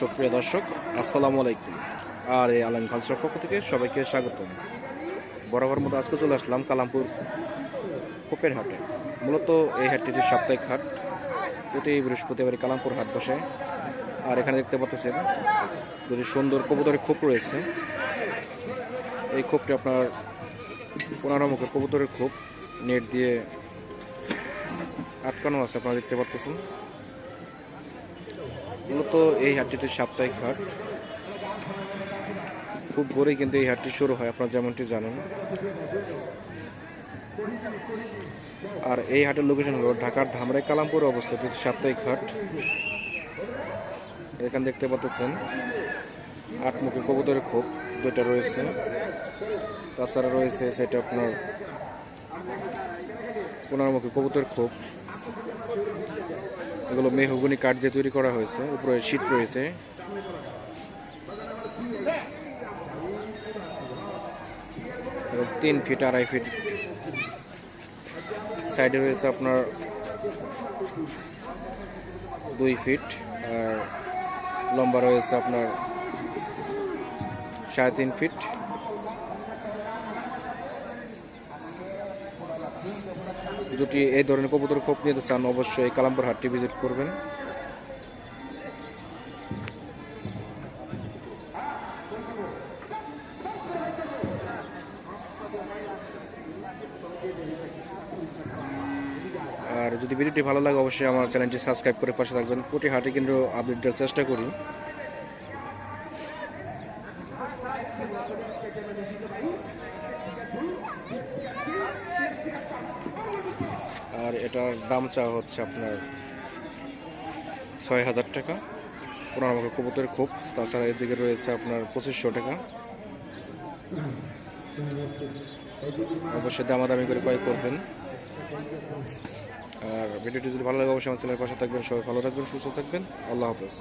সুপ্রিয় দর্শক, আসসালামু আলাইকুম। আর এই আলম খালসার পক্ষ থেকে সবাইকে স্বাগতম। বরাবর মতো আজকে চলে আসলাম কালামপুর কোপের হাটে। মূলত এই হাটটিতে সাপ্তাহিক হাট। প্রতি বৃহস্পতিবার কালামপুর হাট বসে। আর এখানে দেখতে পাচ্ছেন যদি সুন্দর কবুতরের খোপ রয়েছে। এই খোপটি আপনার পনেরো মুখে কবুতরের খোপ, নেট দিয়ে আটকানো আছে, আপনারা দেখতে পাচ্ছেন মূলত এই হাটটিতে সাপ্তাহিক হাট। খুব ভোরেই কিন্তু এই হাটটি শুরু হয়, আপনারা যেমনটি জানেন। আর এই হাটের লোকেশন হলো ঢাকার ধামরাই কালামপুর অবস্থিত সাপ্তাহিক হাট। এখানে দেখতে পাচ্ছেন, আটমুখী কবুতরের খোপ দুইটা রয়েছে। তাছাড়া রয়েছে সেটা আপনার পনেরোমুখী কবুতরের খোপ। এগুলো মেহগুনি কাঠ দিয়ে তৈরি করা হয়েছে। উপরে শীত রয়েছে। তিন ফিট, আড়াই ফিট সাইডে রয়েছে আপনার দুই ফিট, আর লম্বা রয়েছে আপনার সাড়ে তিন ফিট। যদি এই ধরনের কবুতর খোপ নিতে চান অবশ্যই কালামপুর হাটটি ভিজিট করবেন। আর যদি ভিডিওটি ভালো লাগে, অবশ্যই আমার চ্যানেলটি সাবস্ক্রাইব করে পাশে থাকবেন। প্রতি হাটে কিন্তু আপডেট দেওয়ার চেষ্টা করি। আর এটার দাম চাওয়া হচ্ছে আপনার ছয় হাজার টাকা। পনেরো আমাকে কবুতরের খোপ, তাছাড়া এদিকে রয়েছে আপনার পঁচিশশো টাকা। অবশ্যই দামাদামি করে ক্রয় করবেন। আর ভিডিওটি যদি ভালো লাগে, অবশ্যই আমার চ্যানেলের পাশে থাকবেন। সবাই ভালো থাকবেন, সুস্থ থাকবেন। আল্লাহ হাফেজ।